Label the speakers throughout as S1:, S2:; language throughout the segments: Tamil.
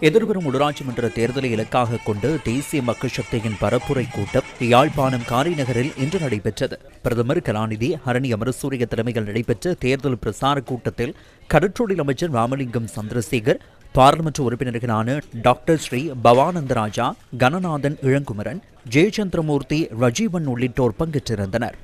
S1: எதிர்வரும் உள்ளாட்சி மன்ற தேர்தலை இலக்காக கொண்டு தேசிய மக்கள் சக்தியின் பரப்புரை கூட்டம் யாழ்ப்பாணம் காரைநகரில் இன்று நடைபெற்றது. பிரதமர் கலாநிதி ஹரணி அமரசூரிய தலைமையில் நடைபெற்ற தேர்தல் பிரசார கூட்டத்தில் கடற்றொழில் அமைச்சர் ராமலிங்கம் சந்திரசேகர் பாராளுமன்ற உறுப்பினர்களான டாக்டர் ஸ்ரீ பவானந்தராஜா கணநாதன் இளங்குமரன் ஜெயச்சந்திரமூர்த்தி ரஜீவன் உள்ளிட்டோர் பங்கேற்றிருந்தனர்.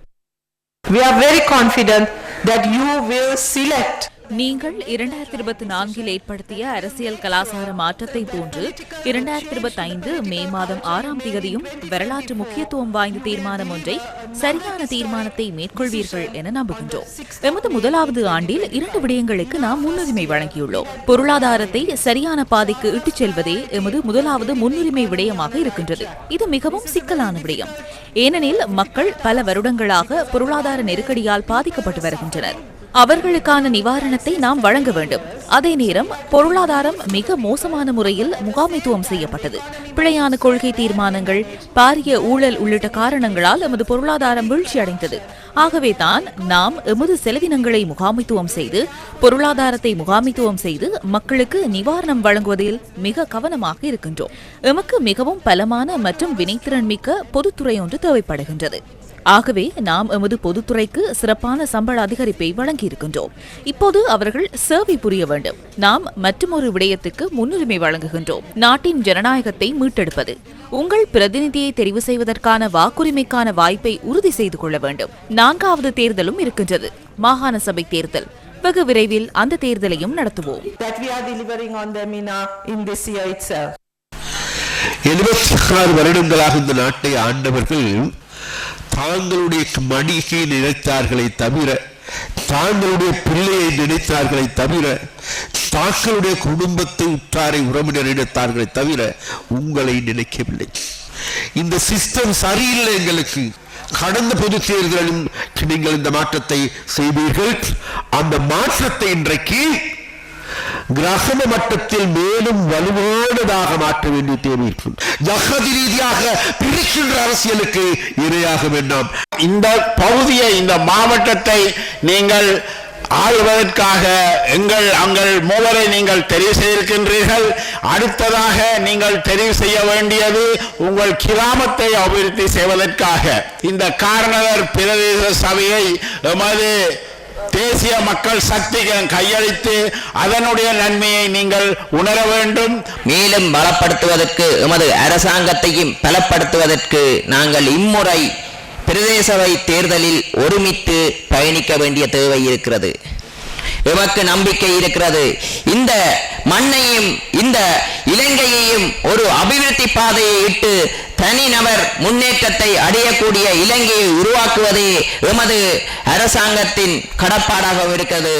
S2: We are very confident that you will select
S3: நீங்கள் இரண்டாயிரத்தி இருபத்தி நான்கில் ஏற்படுத்திய அரசியல் கலாசார மாற்றத்தை போன்று இரண்டாயிரத்தி இருபத்தி ஐந்து மே மாதம் ஆறாம் தேதியும் வரலாற்று முக்கியத்துவம் வாய்ந்த தீர்மானம் ஒன்றை சரியான தீர்மானத்தை மேற்கொள்வீர்கள் என நம்புகின்றோம். எமது முதலாவது ஆண்டில் இரண்டு விடயங்களுக்கு நாம் முன்னுரிமை வழங்கியுள்ளோம். பொருளாதாரத்தை சரியான பாதைக்கு இட்டுச் செல்வதே எமது முதலாவது முன்னுரிமை விடயமாக இருக்கின்றது. இது மிகவும் சிக்கலான விடயம். ஏனெனில் மக்கள் பல வருடங்களாக பொருளாதார நெருக்கடியால் பாதிக்கப்பட்டு வருகின்றனர். அவர்களுக்கான நிவாரணத்தை நாம் வழங்க வேண்டும். அதே நேரம் பொருளாதாரம் மிக மோசமான முறையில் முகாமைத்துவம் செய்யப்பட்டது. பிழையான கொள்கை தீர்மானங்கள் பாரிய ஊழல் உள்ளிட்ட காரணங்களால் எமது பொருளாதாரம் வீழ்ச்சியடைந்தது. ஆகவே தான் நாம் எமது செலவினங்களை முகாமைத்துவம் செய்து பொருளாதாரத்தை முகாமைத்துவம் செய்து மக்களுக்கு நிவாரணம் வழங்குவதில் மிக கவனமாக இருக்கின்றோம். எமக்கு மிகவும் பலமான மற்றும் வினைத்திறன் மிக்க பொதுத்துறை ஒன்று தேவைப்படுகின்றது. ஆகவே நாம் எமது பொதுத்துறைக்கு சிறப்பான சம்பள அதிகரிப்பை வழங்கியிருக்கின்றோம். இப்போது அவர்கள் சேவை புரிய வேண்டும். நாம் மற்றொரு விடயத்துக்கு முன்னுரிமை வழங்குகின்றோம். நாட்டின் ஜனநாயகத்தை மீட்டெடுப்பது. உங்கள் பிரதிநிதியை தெரிவு செய்வதற்கான வாக்குரிமைக்கான வாய்ப்பை உறுதி செய்து கொள்ள வேண்டும். நான்காவது தேர்தலும் இருக்கின்றது. மாகாண சபை தேர்தல். வெகு விரைவில் அந்த தேர்தலையும் நடத்துவோம்.
S2: That we are delivering on them in, our, in this year itself.
S4: எழுபத்தி ஆறு வருடங்களாக இந்த நாட்டை ஆண்டவர்கள் தாங்களுடைய மடியை நினைத்தார்களை தவிர தாங்களுடைய பிள்ளையை நினைத்தார்களை தவிர தாங்களுடைய குடும்பத்தை உற்றாரை உறவினர் நினைத்தார்களை தவிர உங்களை நினைக்கவில்லை. இந்த சிஸ்டம் சரியில்லை எங்களுக்கு. கடந்த பொது தேர்தலிலும் நீங்கள் இந்த மாற்றத்தை செய்வீர்கள். அந்த மாற்றத்தை இன்றைக்கு கிரகம மட்டத்தில் மேலும் வலுவானதாக மாற்ற வேண்டிய தேவை இருக்கும். ஜகதி ரீதியாக பிரிக்கின்ற அரசியலுக்கு இரையாக வேண்டும்
S5: இந்த பகுதியை இந்த மாவட்டத்தை நீங்கள் ஆள்வதற்காக எங்கள் அங்கள் மூவரை நீங்கள் தெரிவு செய்திருக்கின்றீர்கள். அடுத்ததாக நீங்கள் தெரிவு செய்ய வேண்டியது உங்கள் கிராமத்தை அபிவிருத்தி செய்வதற்காக. இந்த காரணர் பிரதேச சபையை எமது தேசிய மக்கள் சக்திகள் கையளித்து அதனுடைய நன்மையை நீங்கள் உணர வேண்டும்.
S6: மேலும் பலப்படுத்துவதற்கு எமது அரசாங்கத்தையும் பலப்படுத்துவதற்கு நாங்கள் இம்முறை பிரதேசவை தேர்தலில் ஒருமித்து பயணிக்க வேண்டிய தேவை இருக்கிறது. எமக்கு நம்பிக்கை இருக்கிறது. இந்த மண்ணையும் இந்த இலங்கையையும் ஒரு அபிவிருத்தி பாதையை இட்டு தனிநபர் முன்னேற்றத்தை அடையக்கூடிய இலங்கையை உருவாக்குவதே எமது அரசாங்கத்தின் கடப்பாடாக இருக்கிறது.